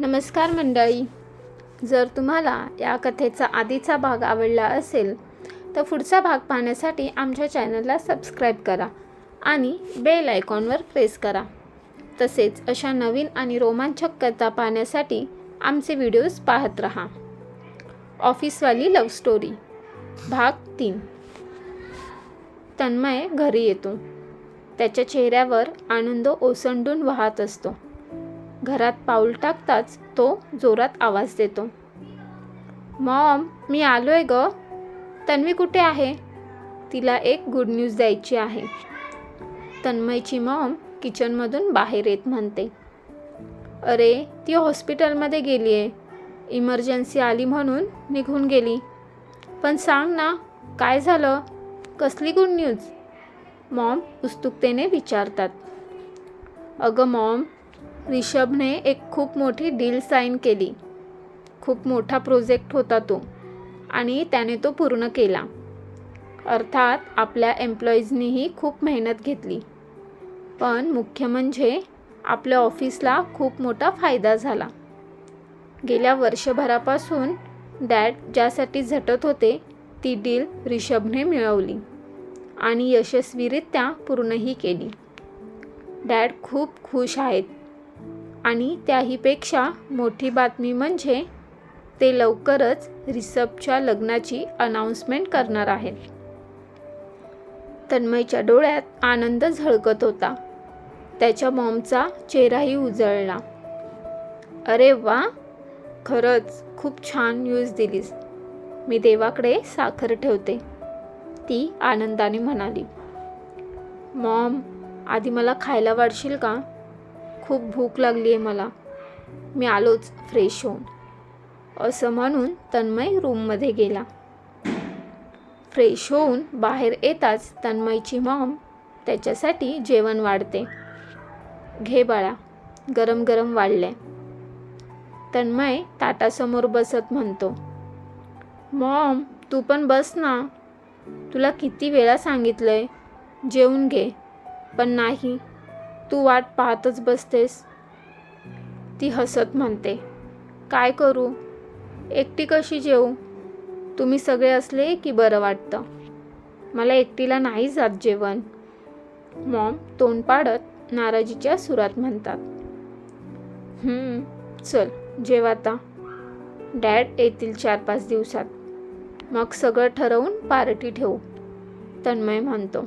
नमस्कार मंडळी. जर तुम्हाला या कथेचा आधीचा भाग आवडला असेल तर पुढचा भाग पाहण्यासाठी आमच्या चॅनलला सबस्क्राईब करा आणि बेल आयकॉनवर प्रेस करा. तसेच अशा नवीन आणि रोमांचक कथा पाहण्यासाठी आमचे व्हिडिओज पाहत रहा. ऑफिसवाली लव्ह स्टोरी भाग तीन. तन्मय घरी येतो. त्याच्या चेहऱ्यावर आनंद ओसंडून वाहत असतो. घरात पाऊल टाकताच तो जोरात आवाज देतो. मॉम मी आलोय ग. तन्वी कुठे आहे? तिला एक गुड न्यूज द्यायची आहे. तन्मयची मॉम किचनमधून बाहेर येत म्हणते. अरे ती हॉस्पिटलमध्ये गेली आहे इमर्जन्सी आली म्हणून निघून गेली. पण सांग ना काय झालं? कसली गुड न्यूज मॉम उत्सुकतेने विचारतात. अगं मॉम रिषभने एक खूप मोठी डील साईन केली. खूप मोठा प्रोजेक्ट होता तो आणि त्याने तो पूर्ण केला. अर्थात आपल्या एम्प्लॉईजनीही खूप मेहनत घेतली. पण मुख्य म्हणजे आपल्या ऑफिसला खूप मोठा फायदा झाला. गेल्या वर्षभरापासून डॅड ज्यासाठी झटत होते ती डील रिषभने मिळवली आणि यशस्वीरित्या पूर्णही केली. डॅड खूप खुश आहेत. आणि त्याहीपेक्षा मोठी बातमी म्हणजे ते लवकरच रिसबच्या लग्नाची अनाऊन्समेंट करणार आहेत. तन्मयच्या डोळ्यात आनंद झळकत होता. त्याच्या मॉमचा चेहराही उजळला. अरे वा! खरंच खूप छान न्यूज दिलीस. मी देवाकडे साखर ठेवते. ती आनंदाने म्हणाली. मॉम आधी मला खायला वाढशील का? खूप भूक लागली आहे मला. मी आलोच फ्रेश होऊन. असं म्हणून तन्मय रूममध्ये गेला. फ्रेश होऊन बाहेर येताच तन्मयची मॉम त्याच्यासाठी जेवण वाढते. घे बाळा गरम गरम वाढलंय. तन्मय ताटासमोर बसत म्हणतो मॉम तू पण बस ना. तुला किती वेळा सांगितलंय जेवून घे. पण नाही तू वाट पाहतच बसतेस. ती हसत म्हणते काय करू? एकटी कशी जेवू तुम्ही सगळे असले की बरं वाटतं. मला एकटीला नाही जात जेवण. मॉम तोंड पाडत नाराजीच्या सुरात म्हणतात चल जेव आता. डॅड येतील चार पाच दिवसात. मग सगळं ठरवून पार्टी ठेवू तन्मय म्हणतो.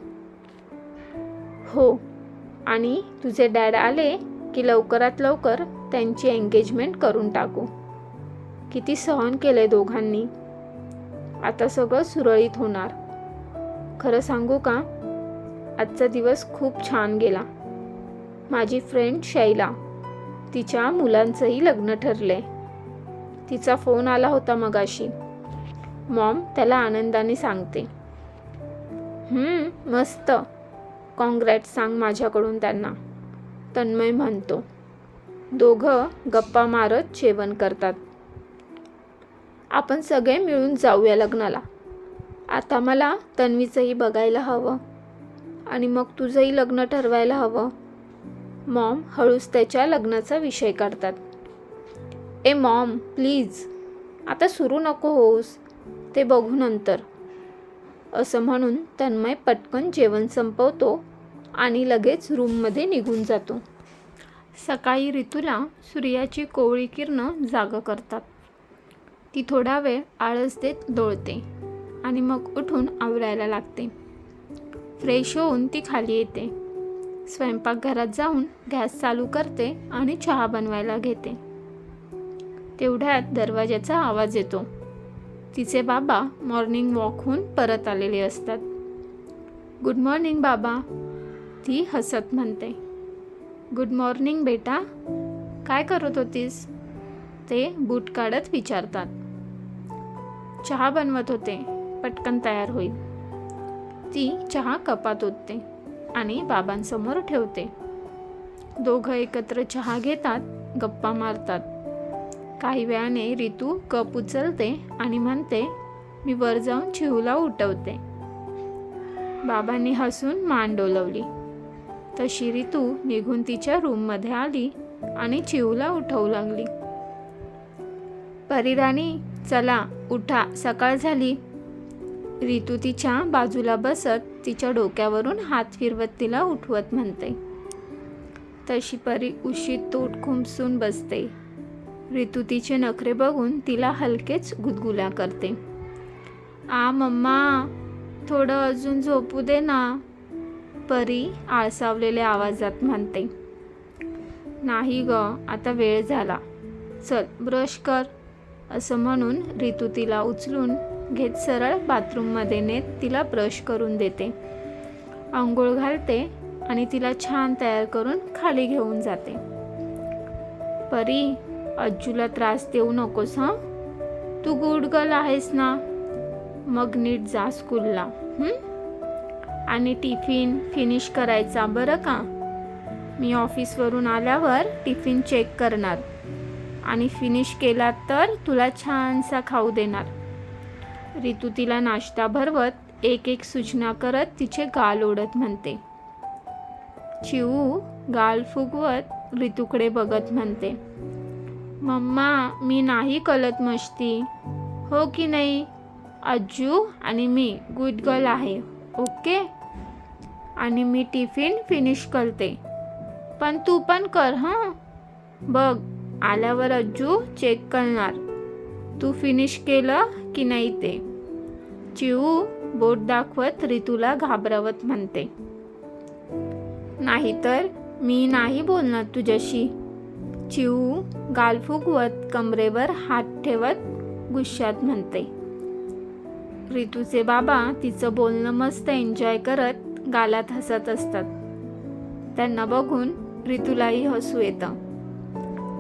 हो आणि तुझे डॅड आले की लवकरात लवकर त्यांची एंगेजमेंट करून टाकू. किती सहन केले दोघांनी. आता सगळं सुरळीत होणार. खरं सांगू का? आजचा दिवस खूप छान गेला. माझी फ्रेंड शैला तिच्या मुलांचंही लग्न ठरले तिचा फोन आला होता मगाशी. मॉम त्याला आनंदाने सांगते. मस्त. कॉन्ग्रॅट सांग माझ्याकडून त्यांना. तन्मय म्हणतो दोघं गप्पा मारत जेवण करतात. आपण सगळे मिळून जाऊया लग्नाला. आता मला तन्वीचंही बघायला हवं आणि मग तुझंही लग्न ठरवायला हवं. मॉम हळूच त्याच्या लग्नाचा विषय काढतात. ए मॉम प्लीज. आता सुरू नको होऊस. ते बघू नंतर. असं म्हणून तन्मय पटकन जेवण संपवतो आणि लगेच रूममध्ये निघून जातो. सकाळी ऋतूला सूर्याची कोवळी किरणं जागं करतात. ती थोडा वेळ आळस देत डोळते आणि मग उठून आवरायला लागते. फ्रेश होऊन ती खाली येते. स्वयंपाकघरात जाऊन गॅस चालू करते आणि चहा बनवायला घेते. तेवढ्यात दरवाज्याचा आवाज येतो. तिचे बाबा मॉर्निंग वॉकहून परत आलेले असतात. गुड मॉर्निंग बाबा ती हसत म्हणते. गुड मॉर्निंग बेटा काय करत होतीस? ते बूट काढत विचारतात. चहा बनवत होते पटकन तयार होईल. ती चहा कपात ओतते आणि बाबांसमोर ठेवते. दोघं एकत्र चहा घेतात गप्पा मारतात. काही वेळाने रितू कप उचलते आणि म्हणते मी वर जाऊन चिहूला उठवते. बाबांनी हसून मान डोलवली. तशी रितू निघून तिच्या रूममध्ये आली आणि चिहूला उठवू लागली. परिराणी चला उठा सकाळ झाली. रितू तिच्या बाजूला बसत तिच्या डोक्यावरून हात फिरवत तिला उठवत म्हणते. तशी परी उशी तोट खुमसून बसते. रितू तिचे नखरे बघून तिला हलकेच गुदगुल्या करते. आ मम्मा थोडं अजून झोपू दे ना परी आळसावलेल्या आवाजात म्हणते. नाही ग आता वेळ झाला. चल ब्रश कर असं म्हणून रितू तिला उचलून घेत सरळ बाथरूममध्ये नेत तिला ब्रश करून देते. आंघोळ घालते आणि तिला छान तयार करून खाली घेऊन जाते. परी अज्जूला त्रास देऊ नकोस हां? तू गुड गर्ल आहेस ना? मग नीट जा स्कूलला आणि टिफिन फिनिश करायचा बरं का? मी ऑफिसवरून आल्यावर टिफिन चेक करणार. आणि फिनिश केला तर तुला छानसा खाऊ देणार. रितू तिला नाश्ता भरवत एक एक सूचना करत तिचे गाल ओढत म्हणते. चिऊ गाल फुगवत ऋतूकडे बघत म्हणते. मम्मा मी नाही कलत मस्ती. हो की नाही? अज्जू आणि मी गुड गर्ल आहे ओके आणि मी टिफिन फिनिश करते. पण तू पण कर हां? बघ आल्यावर अज्जू चेक करणार. तू फिनिश केलं की नाही ते? चिऊ बोट दाखवत रितूला घाबरवत म्हणते. नाहीतर मी नाही बोलणार तुझ्याशी. चिऊ गाल फुगवत कमरेवर हात ठेवत गुश्यात म्हणते. रितूचे बाबा तिचं बोलणं मस्त एन्जॉय करत गालात हसत असतात. त्यांना बघून रितूलाही हसू येतं.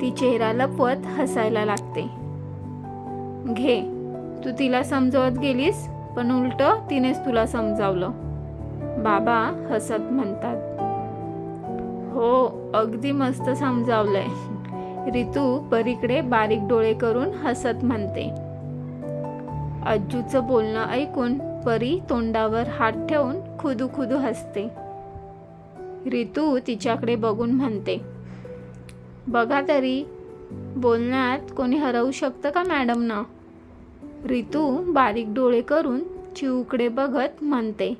ती चेहरा लपवत हसायला लागते. घे तू तिला समजवत गेलीस पण उलट तिनेच तुला समजावलं. बाबा हसत म्हणतात. हो अगदी मस्त समजावलंय. रितू परीकडे बारीक डोळे करून हसत म्हणते. अज्जूचं बोलणं ऐकून परी तोंडावर हात ठेवून खुदू खुदू हसते. रितू तिच्याकडे बघून म्हणते बघा तरी बोलण्यात कोणी हरवू शकतं का मॅडम ना रितू बारीक डोळे करून चिऊकडे बघत म्हणते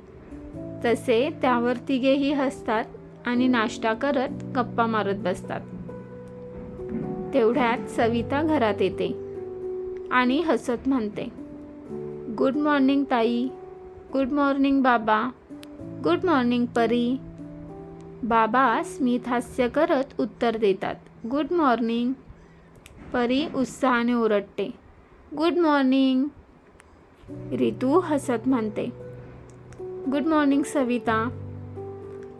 तसे त्यावर तिघेही हसतात आणि नाश्ता करत गप्पा मारत बसतात. तेवढ्यात सविता घरात येते आणि हसत म्हणते गुड मॉर्निंग ताई गुड मॉर्निंग बाबा गुड मॉर्निंग परी. बाबा स्मित हास्य करत उत्तर देतात गुड मॉर्निंग. परी उत्साहाने ओरडते गुड मॉर्निंग. रितू हसत म्हणते गुड मॉर्निंग सविता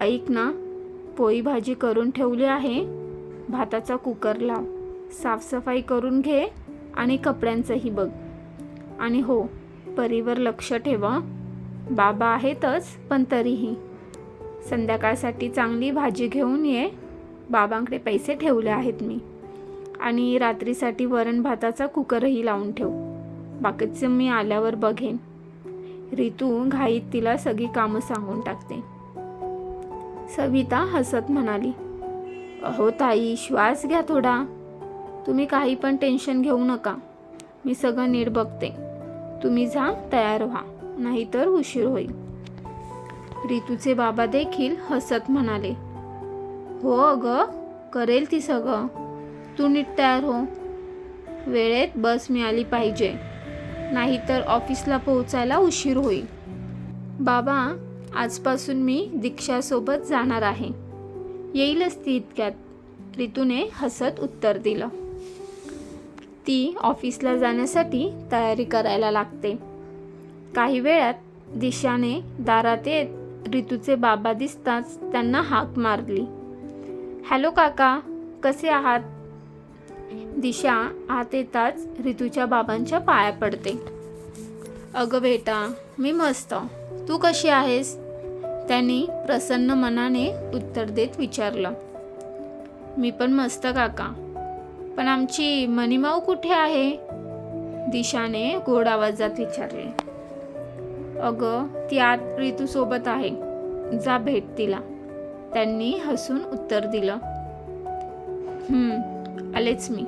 ऐक ना पोळी भाजी करून ठेवली आहे भाताचा कुकर लाव. साफसफाई करून घे आणि कपड्यांचंही बघ. आणि हो परीवर लक्ष ठेवा. बाबा आहेतच पण तरीही. संध्याकाळसाठी चांगली भाजी घेऊन ये. बाबांकडे पैसे ठेवले आहेत मी. आणि रात्रीसाठी वरण भाताचा कुकरही लावून ठेव. बाकीचं मी आल्यावर बघेन. रितू घाईत तिला सगळी कामं सांगून टाकते. सविता हसत म्हणाली अहो ताई श्वास घ्या थोडा. तुम्ही काही पण टेन्शन घेऊ नका. मी सगळं नीट बघते. तुम्ही जा तयार व्हा. नाहीतर उशीर होईल. रितूचे बाबा देखील हसत म्हणाले. हो अगं करेल ती सगळं. तू नीट तयार हो. वेळेत बस मिळाली पाहिजे. नाहीतर ऑफिसला पोहोचायला उशीर होईल. बाबा आजपासून मी दीक्षासोबत जाणार आहे. येईलच ती इतक्यात. रितूने हसत उत्तर दिलं. ती ऑफिसला जाण्यासाठी तयारी करायला लागते. काही वेळात दिशाने दारात येत ऋतूचे बाबा दिसताच त्यांना हाक मारली. हॅलो काका कसे आहात? दिशा आत येताच ऋतूच्या बाबांच्या पाया पडते. अगं बेटा मी मस्त. तू कशी आहेस? त्यांनी प्रसन्न मनाने उत्तर देत विचारलं. मी पण मस्त काका. पण आमची मनीमाऊ कुठे आहे? दिशाने गोड आवाजात विचारले. अगं ती आत ऋतूसोबत आहे. जा भेट तिला. त्यांनी हसून उत्तर दिलं. आलेच मी.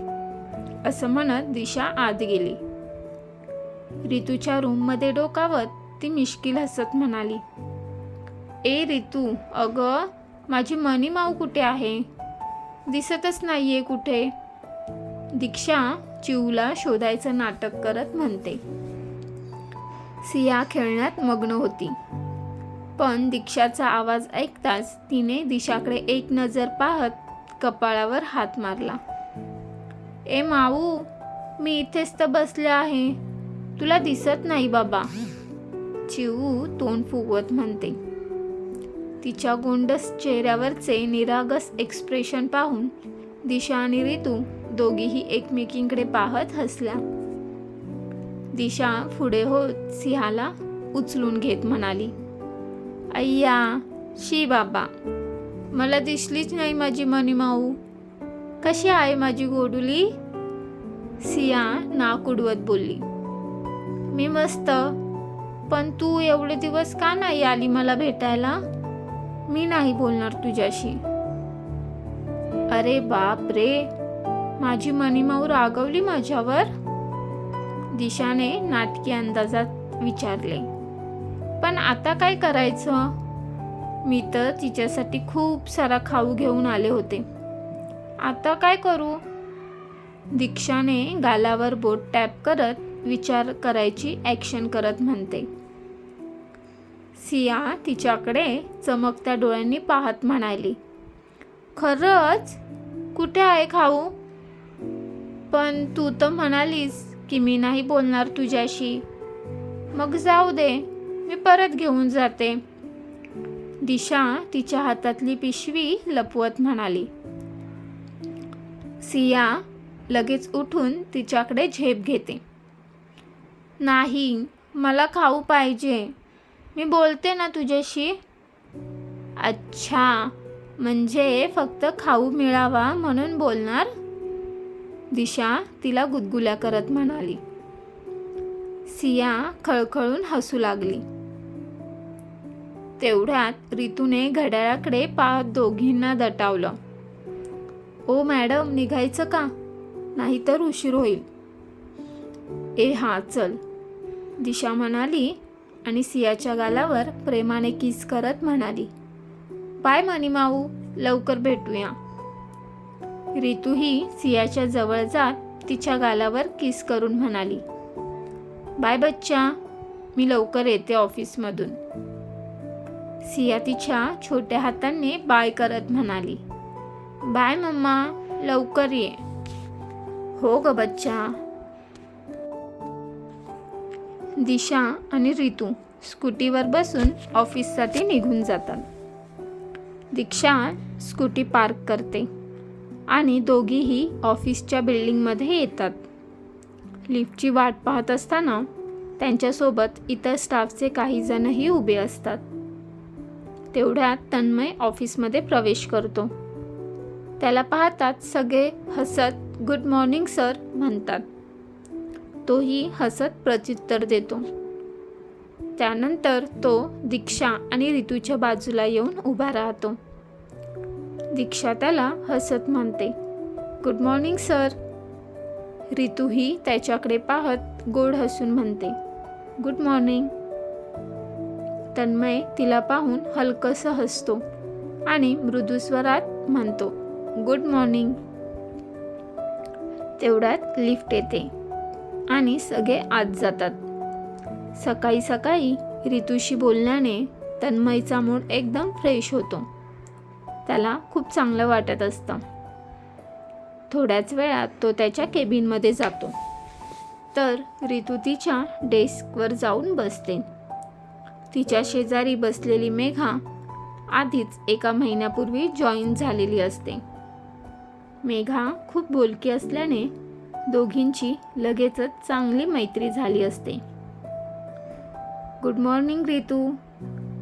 असं म्हणत दिशा आत गेली. रितूच्या रूममध्ये डोकावत ती मिश्किल हसत म्हणाली ए रितू अगं माझी मनी माऊ कुठे आहे? दिसतच नाहीये कुठे. दीक्षा चिवला शोधायचं नाटक करत म्हणते. सिया खेळण्यात मग्न होती. पण दीक्षाचा आवाज ऐकताच तिने दिशाकडे एक नजर पाहत कपाळावर हात मारला. ए माऊ मी इथेच तर बसले आहे. तुला दिसत नाही बाबा. चिऊ तोंड फुगवत म्हणते. तिच्या गोंडस चेहऱ्यावरचे निरागस एक्सप्रेशन पाहून दिशा आणि रितू दोघीही एकमेकींकडे पाहत हसल्या. दिशा पुढे होत सिंहाला उचलून घेत म्हणाली अय्या शी बाबा मला दिसलीच नाही माझी मनी माऊ कशी आहे माझी गोडुली? सिया नाक उडवत बोलली मी मस्त पण तू एवढे दिवस का नाही आली मला भेटायला? मी नाही बोलणार तुझ्याशी. अरे बाप रे माझी मणिमाऊ रागवली माझ्यावर? दिशाने नाटकी अंदाजात विचारले. पण आता काय करायचं? मी तर तिच्यासाठी खूप सारा खाऊ घेऊन आले होते. आता काय करू? दीक्षाने गालावर बोट टॅप करत विचार करायची ॲक्शन करत म्हणते. सिया तिच्याकडे चमकत्या डोळ्यांनी पाहत म्हणाली. खरंच? कुठे आहे खाऊ? पण तू तर म्हणालीस की मी नाही बोलणार तुझ्याशी. मग जाऊ दे मी परत घेऊन जाते. दिशा तिच्या हातातली पिशवी लपवत म्हणाली. सिया लगेच उठून तिच्याकडे झेप घेते. नाही मला खाऊ पाहिजे. मी बोलते ना तुझ्याशी. अच्छा म्हणजे फक्त खाऊ मिळावा म्हणून बोलणार? दिशा तिला गुदगुल्या करत म्हणाली. सिया खळखळून हसू लागली. तेवढ्यात रितूने घड्याळाकडे पाहत दोघींना दटावलं. ओ मॅडम निघायचं का? नाहीतर उशीर होईल. ए हा चल. दिशा म्हणाली आणि सियाच्या गालावर प्रेमाने किस करत म्हणाली. बाय मनी माऊ लवकर भेटूया. रितूही सियाच्या जवळ जात तिच्या गालावर किस करून म्हणाली बाय बच्चा मी लवकर येते ऑफिसमधून. सिया तिच्या छोट्या हातांनी बाय करत म्हणाली बाय मम्मा लवकर ये. हो ग बच्चा. दिशा आणि रितू स्कूटीवर बसून ऑफिससाठी निघून जातात. दीक्षा स्कूटी पार्क करते. आणि दोघीही ऑफिसच्या बिल्डिंगमध्ये येतात. लिफ्टची वाट पाहत असताना त्यांच्यासोबत इतर स्टाफचे काही जणही उभे असतात. तेवढ्यात तन्मय ऑफिसमध्ये प्रवेश करतो. त्याला पाहतात सगळे हसत गुड मॉर्निंग सर म्हणतात. तोही हसत प्रत्युत्तर देतो. त्यानंतर तो दीक्षा आणि ऋतूच्या बाजूला येऊन उभा राहतो. दीक्षा त्याला हसत म्हणते. गुड मॉर्निंग सर ऋतूही त्याच्याकडे पाहत गोड हसून म्हणते. गुड मॉर्निंग तन्मय तिला पाहून हलकंसं हसतो आणि मृदू स्वरात म्हणतो गुड मॉर्निंग तेवढ्यात लिफ्ट येते आणि सगळे आत जातात. सकाळी सकाळी ऋतूशी बोलल्याने तन्मयचा मूड एकदम फ्रेश होतो. त्याला खूप चांगलं वाटत असतं. थोड्याच वेळात तो त्याच्या केबिनमध्ये जातो. तर ऋतू तिच्या डेस्कवर जाऊन बसते. तिच्या शेजारी बसलेली मेघा आधीच एका महिन्यापूर्वी जॉईन झालेली असते. मेघा खूप बोलकी असल्याने दोघींची लगेचच चांगली मैत्री झाली असते. गुड मॉर्निंग रितू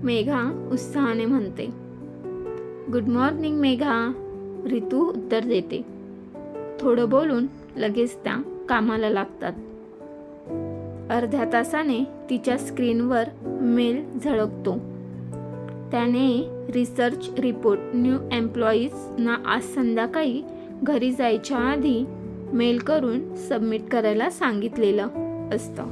मेघा उत्साहाने म्हणते. Good morning Megha. रितू उत्तर देते. थोडं बोलून लगेच त्या कामाला लागतात. अर्ध्या तासाने तिच्या स्क्रीनवर मेल झळकतो. त्याने रिसर्च रिपोर्ट न्यू एम्प्लॉईजना आज संध्याकाळी घरी जायच्या आधी मेल करून सबमिट करायला सांगितलेलं असतं.